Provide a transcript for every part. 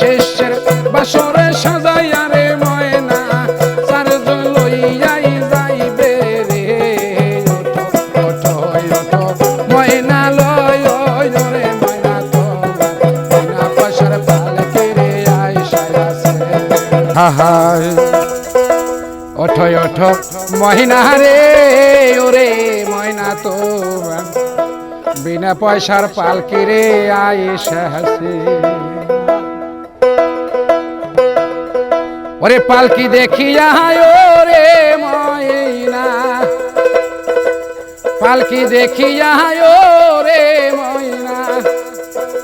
শেষের বাসরে সাজাইয়া রে ময়না, চার লইয়াই যাইবে রে। ময়না লয় রে ময়না তো। ময়না পাশার পালকে রে আয় সায়াছে হা হা ছোট মহিনা রে, ওরে ময়না তো বিনা পয়সার পালকি রে, আয়েশা হাসে। ওরে পালকি দেখি দেখিয়া রে ময়না পালকি দেখি দেখিয়া রে ময়না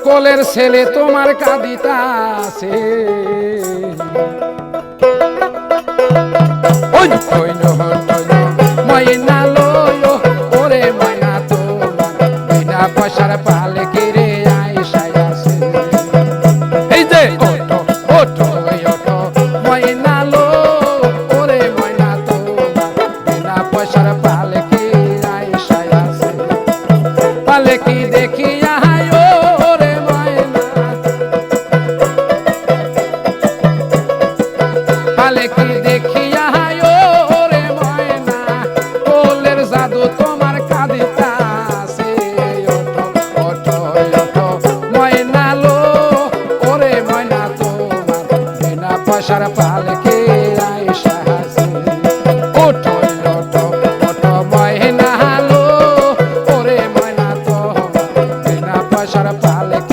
কোলের ছেলে তোমার কাঁদিতা আছে Oi! Oi, no, baixar a paleta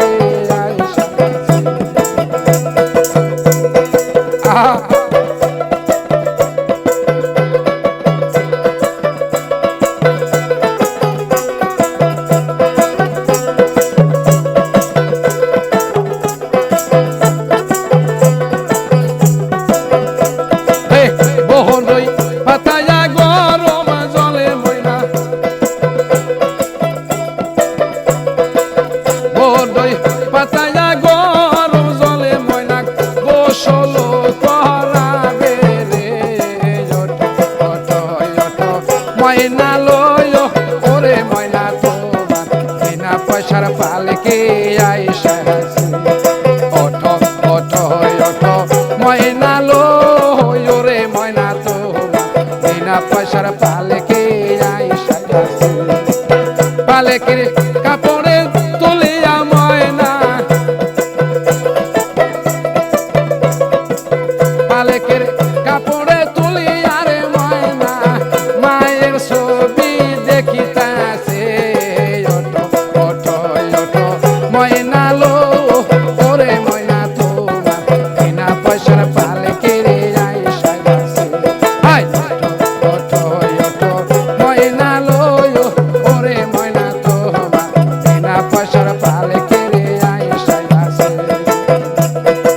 ময়না লয় ওরে ময়না তোমার, বিনা পয়সার পালকে আইসা অট অট হয় অট ময়না লয় ওরে ময়না বিনা পয়সার পালকে আইসা পালকের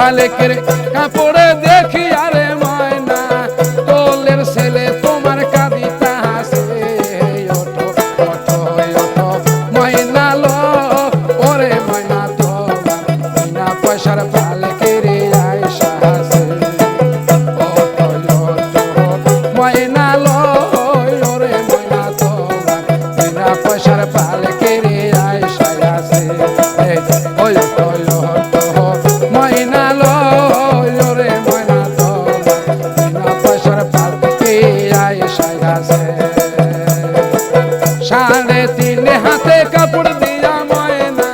খালেকের কাপড়ে দে সাড়ে তিন হাতে কাপড় দিয়া ময়না।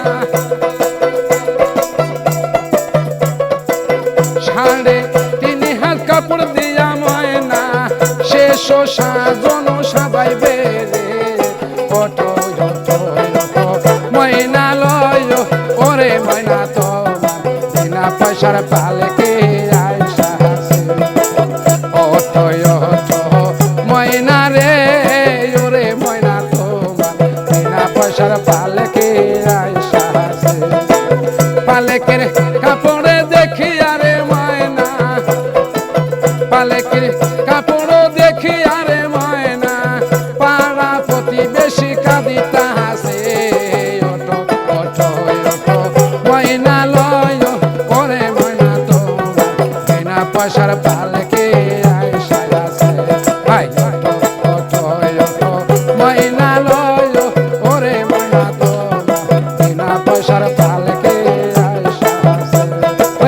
সাড়ে তিন হাত কাপড় দিয়া ময়না। শেষ সাজন সাজাইবে রে ওঠো ময়না লয়, ওরে ময়না তোমার বিনা পয়সার পয়সার পালকে পালেকের কাপড়ে দেখি আরে ময়না। পালেকের কাপড় দেখি আরে ময়না। পাড়া প্রতিবেশী কাঁদিতা ময়না লয়, করে ময়না তোমার বিনা পয়সার পালকে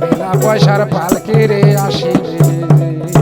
বিনা পয়সার পালকে রে আসি রে